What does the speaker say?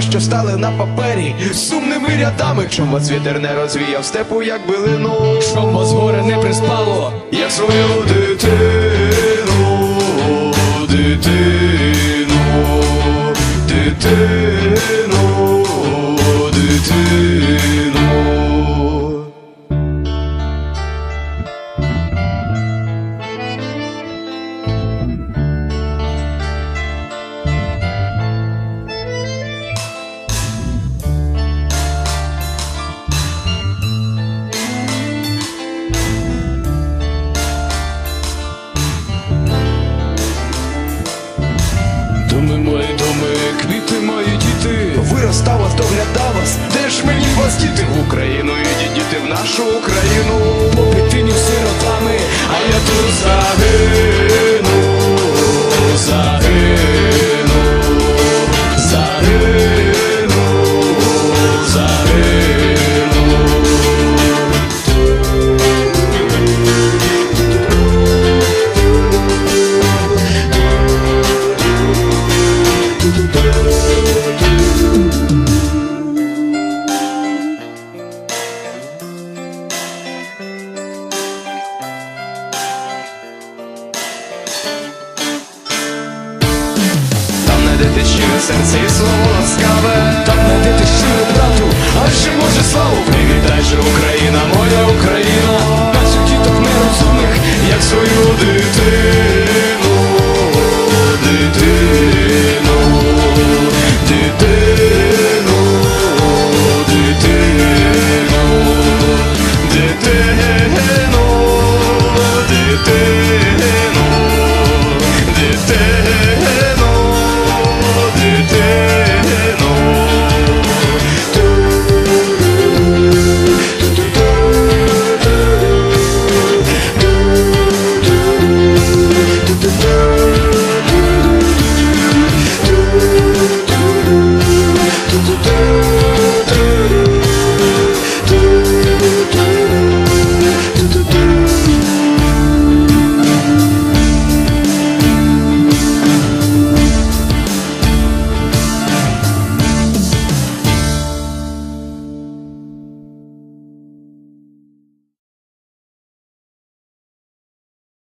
що стали на папері? Сумними рядами, чом вас вітер не розвіяв степу, як билину, Щоб вас горе не приспало, як свою дитину, дитину, дитину, Думи мої, доми, квіти мої діти. Виростала, доглядалась, де ж мені вас діти в Україну, Іді діти в нашу Україну, по пітиню сиротами, а я тут загину, загину, загину, загину. серце і слово ласкаве. Так найди ти щиро брату, а ще може славу привітай же Україна.